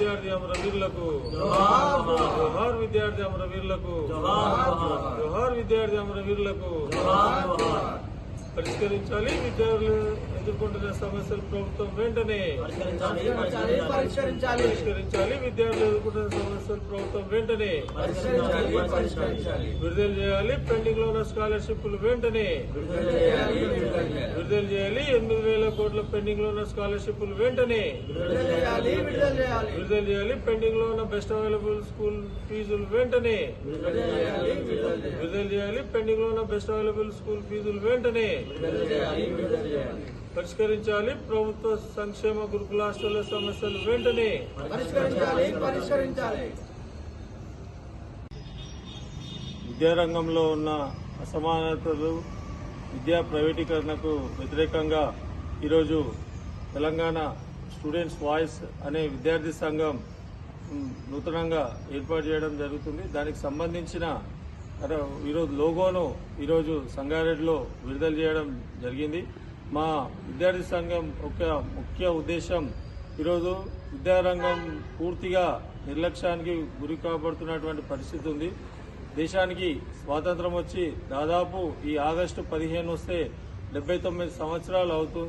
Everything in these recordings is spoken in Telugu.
విద్యార్థి అమరవీరులకు జోహార్ విద్యార్థి అమరవీరులకు జోహార్ విద్యార్థి అమరవీరులకు పరిష్కరించాలి విద్యార్థులు ఎదుర్కొంటున్న సమస్యలు ప్రభుత్వం వెంటనే పరిష్కరించాలి విద్యార్థులు ఎదుర్కొంటున్న సమస్యలు ప్రభుత్వం వెంటనే విడుదల చేయాలి. పెండింగ్లో ఉన్న స్కాలర్షిప్లు వెంటనే విడుదల చేయాలి ఎనిమిది వేల కోట్ల పెండింగ్లో ఉన్న స్కాలర్షిప్లు వెంటనే విడుదల చేయాలి పెండింగ్లో ఉన్న బెస్ట్ అవైలబుల్ స్కూల్ ఫీజులు వెంటనే విడుదల చేయాలి పెండింగ్లో ఉన్న బెస్ట్ అవైలబుల్ స్కూల్ ఫీజులు వెంటనే పరిష్కరించాలి. ప్రభుత్వ సంక్షేమ గురుకుల హాస్టళ్ళ సమస్యలు వెంటనే విద్యారంగంలో ఉన్న అసమానతలు విద్యా ప్రైవేటీకరణకు వ్యతిరేకంగా ఈరోజు తెలంగాణ స్టూడెంట్స్ వాయిస్ అనే విద్యార్థి సంఘం నూతనంగా ఏర్పాటు చేయడం జరుగుతుంది. దానికి సంబంధించిన ఈరోజు లోగోను ఈరోజు సంగారెడ్డిలో విడుదల చేయడం జరిగింది. మా విద్యార్థి సంఘం ఒక ముఖ్య ఉద్దేశం ఈరోజు విద్యారంగం పూర్తిగా నిర్లక్ష్యానికి గురి కాబడుతున్నటువంటి పరిస్థితి ఉంది. దేశానికి స్వాతంత్రం వచ్చి దాదాపు ఈ ఆగస్టు పదిహేను వస్తే డెబ్బై తొమ్మిది సంవత్సరాలు అవుతు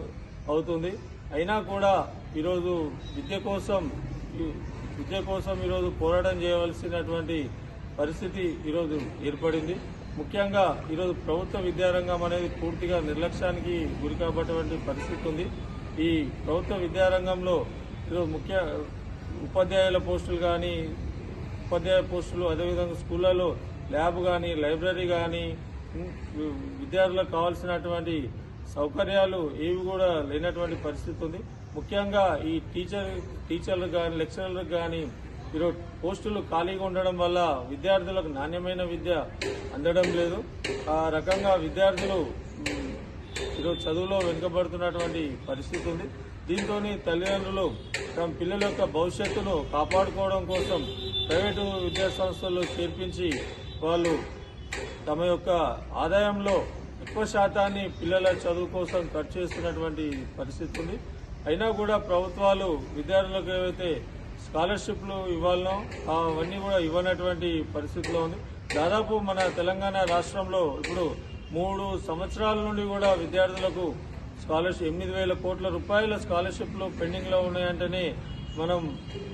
అవుతుంది. అయినా కూడా ఈరోజు విద్య కోసం విద్య కోసం ఈరోజు పోరాటం చేయవలసినటువంటి పరిస్థితి ఈరోజు ఏర్పడింది. ముఖ్యంగా ఈరోజు ప్రభుత్వ విద్యారంగం అనేది పూర్తిగా నిర్లక్ష్యానికి గురి కాబట్టినటువంటి పరిస్థితి ఉంది. ఈ ప్రభుత్వ విద్యారంగంలో ఈరోజు ముఖ్య ఉపాధ్యాయుల పోస్టులు కానీ ఉపాధ్యాయ పోస్టులు అదేవిధంగా స్కూళ్ళలో ల్యాబ్ కానీ లైబ్రరీ కానీ విద్యార్థులకు కావాల్సినటువంటి సౌకర్యాలు ఏవి కూడా లేనటువంటి పరిస్థితి ఉంది. ముఖ్యంగా ఈ టీచర్ టీచర్లకు కానీ లెక్చరర్లకు కానీ ఈరోజు పోస్టులు ఖాళీగా ఉండడం వల్ల విద్యార్థులకు నాణ్యమైన విద్య అందడం లేదు. ఆ రకంగా విద్యార్థులు ఈరోజు చదువులో వెనుకబడుతున్నటువంటి పరిస్థితి ఉంది. దీంతో తల్లిదండ్రులు తమ పిల్లల యొక్క భవిష్యత్తును కాపాడుకోవడం కోసం ప్రైవేటు విద్యా సంస్థల్లో చేర్పించి వాళ్ళు తమ యొక్క ఆదాయంలో ఎక్కువ శాతాన్ని పిల్లల చదువు కోసం ఖర్చు చేస్తున్నటువంటి పరిస్థితి ఉంది. అయినా కూడా ప్రభుత్వాలు విద్యార్థులకు ఏవైతే స్కాలర్షిప్లు ఇవ్వాలనో అవన్నీ కూడా ఇవ్వనటువంటి పరిస్థితిలో ఉంది. దాదాపు మన తెలంగాణ రాష్ట్రంలో ఇప్పుడు మూడు సంవత్సరాల నుండి కూడా విద్యార్థులకు స్కాలర్షిప్ ఎనిమిది వేల కోట్ల రూపాయల స్కాలర్షిప్లు పెండింగ్లో ఉన్నాయంటేనే మనం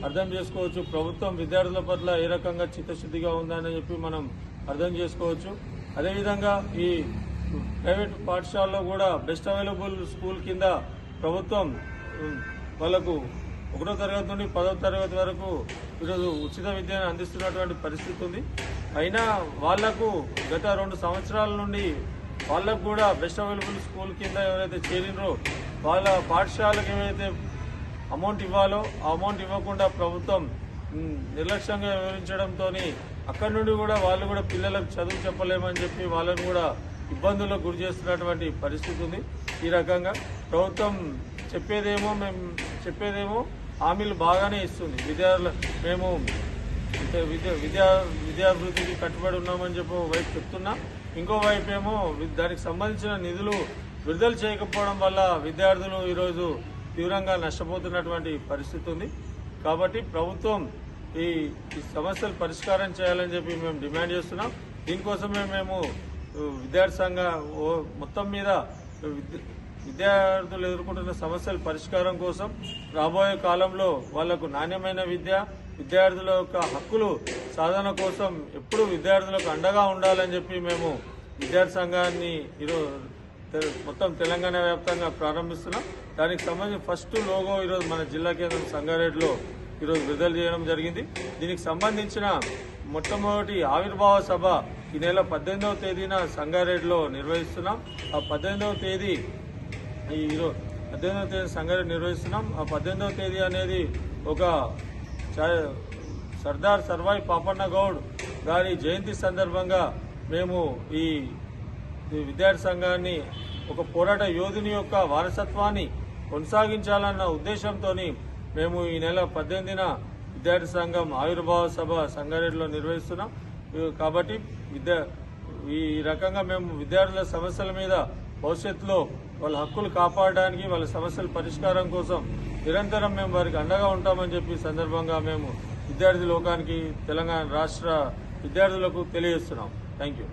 అర్థం చేసుకోవచ్చు. ప్రభుత్వం విద్యార్థుల పట్ల ఏ రకంగా చిత్తశుద్ధిగా ఉందని చెప్పి మనం అర్థం చేసుకోవచ్చు. అదేవిధంగా ఈ ప్రైవేట్ పాఠశాలలో కూడా బెస్ట్ అవైలబుల్ స్కూల్ కింద ప్రభుత్వం వాళ్ళకు ఒకటో తరగతి నుండి పదో తరగతి వరకు ఈరోజు ఉచిత విద్యను అందిస్తున్నటువంటి పరిస్థితి ఉంది. అయినా వాళ్ళకు గత రెండు సంవత్సరాల నుండి వాళ్ళకు కూడా బెస్ట్ అవైలబుల్ స్కూల్ కింద ఎవరైతే చేరినరో వాళ్ళ పాఠశాలకు ఏవైతే అమౌంట్ ఇవ్వాలో ఆ అమౌంట్ ఇవ్వకుండా ప్రభుత్వం నిర్లక్ష్యంగా వివరించడంతో అక్కడి నుండి కూడా వాళ్ళు కూడా పిల్లలకు చదువు చెప్పలేమని చెప్పి వాళ్ళని కూడా ఇబ్బందులకు గురి చేస్తున్నటువంటి పరిస్థితి ఉంది. ఈ రకంగా ప్రభుత్వం చెప్పేదేమో మేము చెప్పేదేమో హామీలు బాగానే ఇస్తుంది. విద్యార్థులు మేము అంటే విద్య విద్యా విద్యాభివృద్ధికి కట్టుబడి ఉన్నామని చెప్పి వైపు చెప్తున్నా. ఇంకో వైపు ఏమో దానికి సంబంధించిన నిధులు విడుదల చేయకపోవడం వల్ల విద్యార్థులు ఈరోజు తీవ్రంగా నష్టపోతున్నటువంటి పరిస్థితి ఉంది. కాబట్టి ప్రభుత్వం ఈ ఈ సమస్యలు పరిష్కారం చేయాలని చెప్పి మేము డిమాండ్ చేస్తున్నాం. దీనికోసమే మేము విద్యార్థి సంఘ ఓ- మొత్తం మీద విద్య- విద్యార్థులు ఎదుర్కొంటున్న సమస్యల పరిష్కారం కోసం రాబోయే కాలంలో వాళ్ళకు నాణ్యమైన విద్య విద్యార్థుల యొక్క హక్కులు సాధన కోసం ఎప్పుడు విద్యార్థులకు అండగా ఉండాలని చెప్పి మేము విద్యార్థి సంఘాన్ని ఈరోజు మొత్తం తెలంగాణ వ్యాప్తంగా ప్రారంభిస్తున్నాం. దానికి సంబంధించి ఫస్ట్ లోగో ఈరోజు మన జిల్లా కేంద్రం సంగారెడ్డిలో ఈరోజు విడుదల చేయడం జరిగింది. దీనికి సంబంధించిన మొట్టమొదటి ఆవిర్భావ సభ ఈ నెల పద్దెనిమిదవ తేదీన సంగారెడ్డిలో నిర్వహిస్తున్నాం. ఆ పద్దెనిమిదవ తేదీ ఈ ఈరో పద్దెనిమిదవ తేదీ సంగారెడ్డి నిర్వహిస్తున్నాం. ఆ పద్దెనిమిదవ తేదీ అనేది ఒక సర్దార్ సర్వాయి పాపన్న గౌడ్ గారి జయంతి సందర్భంగా మేము ఈ విద్యార్థి సంఘాన్ని ఒక పోరాట యోధుని యొక్క వారసత్వాన్ని కొనసాగించాలన్న ఉద్దేశంతో మేము ఈ నెల పద్దెనిమిదిన విద్యార్థి సంఘం ఆవిర్భావ సభ సంగారెడ్డిలో నిర్వహిస్తున్నాం. కాబట్టి విద్యా ఈ రకంగా మేము విద్యార్థుల సమస్యల మీద భవిష్యత్తులో వాళ్ళ హక్కులు కాపాడడానికి వాళ్ళ సమస్యల పరిష్కారం కోసం నిరంతరం మేము వారికి అండగా ఉంటామని చెప్పి సందర్భంగా మేము విద్యార్థి లోకానికి తెలంగాణ రాష్ట్ర విద్యార్థులకు తెలియజేస్తున్నాం. Thank you